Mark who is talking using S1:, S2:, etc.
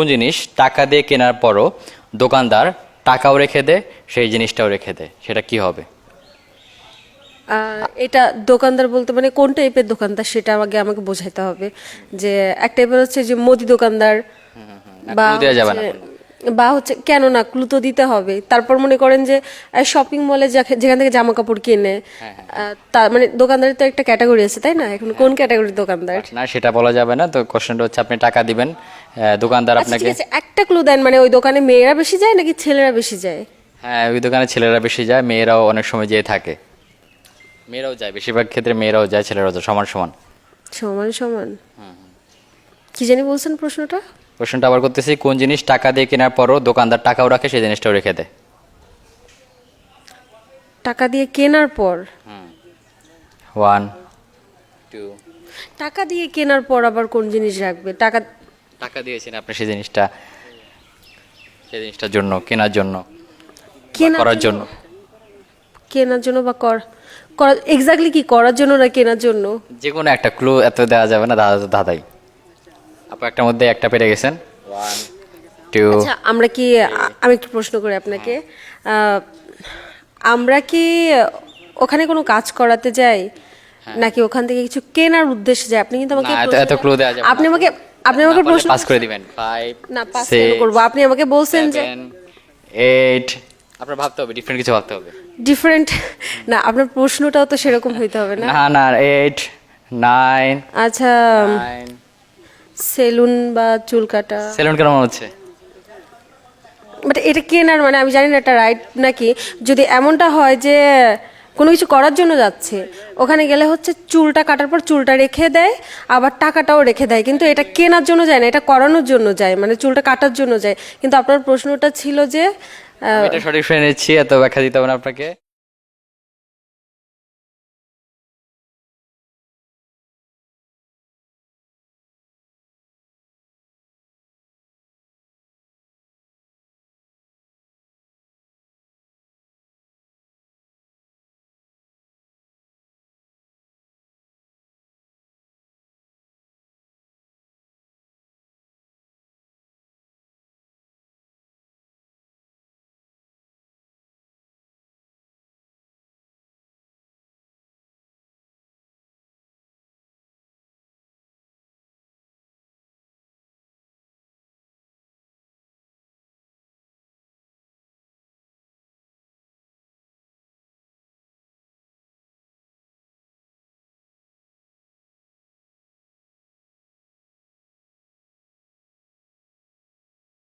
S1: কোন জিনিস টাকা দিয়ে কেনার পরও দোকানদার টাকাও রেখে দেয় সেই জিনিসটাও রেখে দেয় সেটা কি হবে?
S2: এটা দোকানদার বলতে মানে কোন টাইপের দোকানদার সেটা আগে আমাকে বোঝাইতে হবে যে এক টাইপের হচ্ছে যে মোদি দোকানদার বা
S1: যাবে না
S2: বা হচ্ছে কেন না ক্লু তো দিতে হবে। তারপর মনে করেন যে শপিং মলে যেখান থেকে জামা কাপড় কিনে
S1: হ্যাঁ,
S2: তার মানে দোকানদারের তো একটা ক্যাটাগরি আছে তাই না? এখন কোন ক্যাটাগরির দোকানদার?
S1: না সেটা বলা যাবে না। তো কোশ্চেনটা হচ্ছে আপনি টাকা দিবেন দোকানদার
S2: আচ্ছা
S1: আপনাকে।
S2: একটা ক্লু দেন মানে ওই দোকানে মেয়েরা বেশি যায় নাকি ছেলেরা বেশি যায়?
S1: হ্যাঁ ওই দোকানে ছেলেরা বেশি যায় মেয়েরাও অনেক সময় যেয়ে থাকে। মেয়েরাও যায় বেশিরভাগ ক্ষেত্রে মেয়েরাও যায় ছেলেরাও যায় সমান সমান।
S2: সমান সমান। কি জানি বলছেন প্রশ্নটা?
S1: কোশ্চেনটা আবার করতেছি কোন জিনিস টাকা দিয়ে কেনার পরও দোকানদার টাকাও রাখে সেই জিনিসটাও রেখে দেয়।
S2: টাকা দিয়ে কেনার পর?
S1: ওয়ান টু
S2: টাকা দিয়ে কেনার পর আবার কোন জিনিস রাখবে? টাকা
S1: টাকা দিয়েছেন আপনি সেই জিনিসটা সেই জিনিসটার জন্য কেনার জন্য করার জন্য?
S2: কেনার জন্য বা কর করা এক্স্যাক্টলি কি করার জন্য না কেনার জন্য?
S1: যে কোনো একটা ক্লু এত দেওয়া যাবে না দাদা দাদাই। আপনি একটা মধ্যে একটা পেরে গেছেন। ওয়ান টু
S2: আচ্ছা আমরা কি আমি একটু প্রশ্ন করি আপনাকে। আমরা কি ওখানে কোনো কাজ করাতে যাই? নাকি ওখান থেকে কিছু কেনার উদ্দেশ্যে যাই? আপনি কিন্তু আমাকে
S1: এত- এত দেয়া যাবে
S2: আপনি আমাকে আপনি আমাকে প্রশ্ন
S1: পাস করে দিবেন। ফাইভ
S2: না পাস করব। আপনি আমাকে বলছেন যে
S1: এইট আপনার ভাবতে হবে ডিফারেন্ট কিছু ভাবতে হবে।
S2: ডিফারেন্ট না আপনার প্রশ্নটাও তো সেরকম হইতে হবে না।
S1: না না এইট নাইন
S2: আচ্ছা।
S1: নাইন
S2: সেলুন বা চুল কাটা।
S1: সেলুন কেন মনে হচ্ছে?
S2: বাট এটা কেনার মানে আমি জানি না এটা রাইট নাকি। যদি এমনটা হয় যে কোনো কিছু করার জন্য যাচ্ছে ওখানে গেলে হচ্ছে চুলটা কাটার পর চুলটা রেখে দেয় আবার টাকাটাও রেখে দেয়। কিন্তু এটা কেনার জন্য যায় না এটা করানোর জন্য যায় মানে চুলটা কাটার জন্য যায়। কিন্তু আপনার প্রশ্নটা ছিল যে
S1: এটা সঠিক শুনে নিচ্ছি এত ব্যাখ্যা দিতে হবে না আপনাকে।